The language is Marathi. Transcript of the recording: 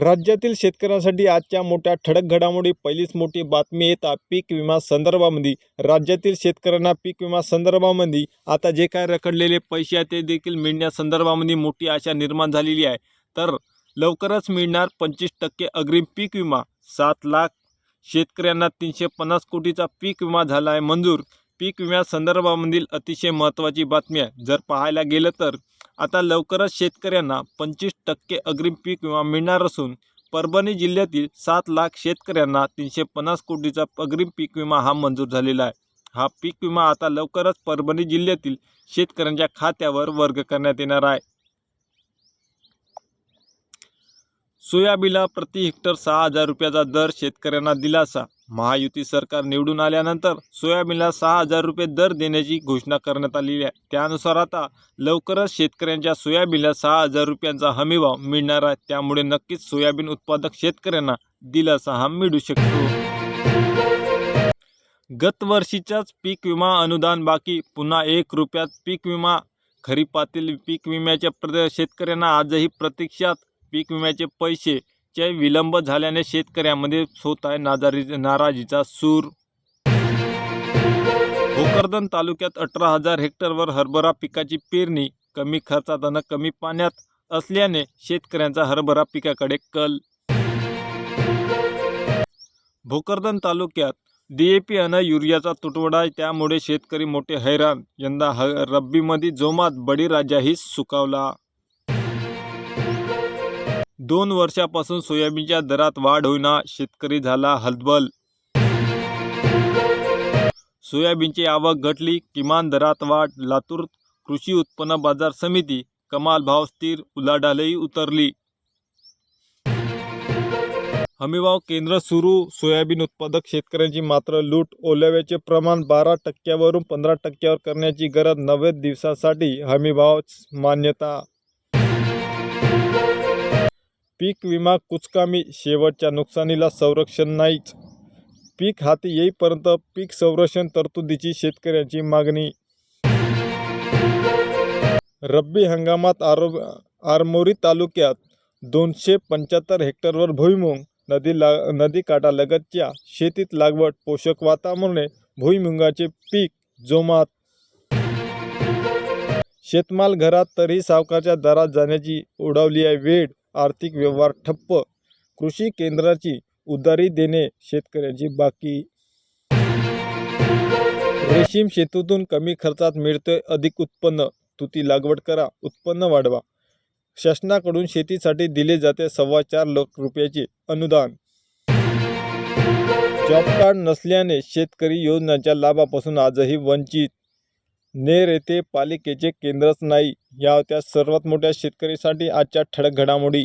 राज्यातील शेतकऱ्यांसाठी आजच्या मोठ्या ठळक घडामोडी पहिलीच मोठी बातमी येत पीक विमा संदर्भामध्ये राज्यातील शेतकऱ्यांना पीक विमा संदर्भामध्ये आता जे काय रखडलेले पैसे आहेत ते देखील मिळण्यासंदर्भामध्ये मोठी आशा निर्माण झालेली आहे. तर लवकरच मिळणार पंचवीस टक्के अग्रिम पीक विमा. सात लाख शेतकऱ्यांना तीनशे पन्नास कोटीचा पीक विमा झाला आहे. मंजूर पीक विम्यासंदर्भामधील अतिशय महत्त्वाची बातमी आहे. जर पाहायला गेलं तर आता लवकरच शेतकऱ्यांना पंचवीस टक्के अग्रिम पीक विमा मिळणार असून परभणी जिल्ह्यातील सात लाख शेतकऱ्यांना तीनशे पन्नास कोटीचा अग्रिम पीक विमा हा मंजूर झालेला आहे. हा पीक विमा आता लवकरच परभणी जिल्ह्यातील शेतकऱ्यांच्या खात्यावर वर्ग करण्यात येणार आहे. सोयाबीनला प्रति हेक्टर सहा हजार रुपयाचा दर शेतकऱ्यांना दिलासा. महायुती सरकार निवडून आल्यानंतर सोयाबीनला सहा हजार रुपये दर देण्याची घोषणा करण्यात आलेली आहे. त्यानुसार आता लवकरच शेतकऱ्यांच्या सोयाबीनला सहा हजार रुपयांचा हमीभाव मिळणार आहे. त्यामुळे नक्कीच सोयाबीन उत्पादक शेतकऱ्यांना दिलासा हा मिळू शकतो. गतवर्षीच्याच पीक विमा अनुदान बाकी पुन्हा एक रुपयात पीक विमा खरीपातील पीक विम्याच्या प्र शेतकऱ्यांना आजही प्रतीक्षात पीक विम्याचे पैसे चे विलंब झाल्याने शेतकऱ्यांमध्ये होत आहे नाजारी नाराजीचा सूर. भोकरदन तालुक्यात अठरा हजार हेक्टरवर हरभरा पिकाची पेरणी कमी खर्चात आणि कमी पाण्यात असल्याने शेतकऱ्यांचा हरभरा पिकाकडे कल. भोकरदन तालुक्यात डी ए पी आणि युरियाचा तुटवडा आहे त्यामुळे शेतकरी मोठे हैराण. यंदा ह रब्बीमध्ये जोमात बळीराजाही सुकावला. दोन वर्षापासून सोयाबीनच्या दरात वाढ होईना शेतकरी झाला हलबल सोयाबीनची आवक घटली किमान दरात वाढ लातूर कृषी उत्पन्न बाजार समिती कमाल भाव स्थिर उलाढालही उतरली. हमीभाव केंद्र सुरू सोयाबीन उत्पादक शेतकऱ्यांची मात्र लूट ओलाव्याचे प्रमाण बारा टक्क्यावरून पंधरा टक्क्यावर करण्याची गरज नव्वद दिवसासाठी हमीभाव मान्यता पीक विमा कुचकामी शेवटच्या नुकसानीला संरक्षण नाहीच. पीक हाती येईपर्यंत पीक संरक्षण तरतुदीची शेतकऱ्यांची मागणी. रब्बी हंगामात आरो आरमोरी तालुक्यात दोनशे पंच्याहत्तर हेक्टरवर भुईमुग नदी ला नदीकाठालगतच्या शेतीत लागवड पोषक वातावरणे भुईमुगाचे पीक जोमात. शेतमाल घरात तरी सावकारच्या दरात जाण्याची ओढावली आहे वेळ आर्थिक व्यवहार ठप्प कृषी केंद्राची उधारी देणे शेतकऱ्यांची बाकी. रेशीम शेतीतून कमी खर्चात मिळते अधिक उत्पन्न तुती लागवड करा उत्पन्न वाढवा. शासनाकडून शेतीसाठी दिले जाते सव्वा चार लाख रुपयाचे अनुदान. जॉब कार्ड नसल्याने शेतकरी योजनांच्या लाभापासून आजही वंचित. नेर येथे पालिकेचे केंद्रच नाही. या होत्या सर्वात मोठ्या शेतकरीसाठी आजच्या ठळक घडामोडी.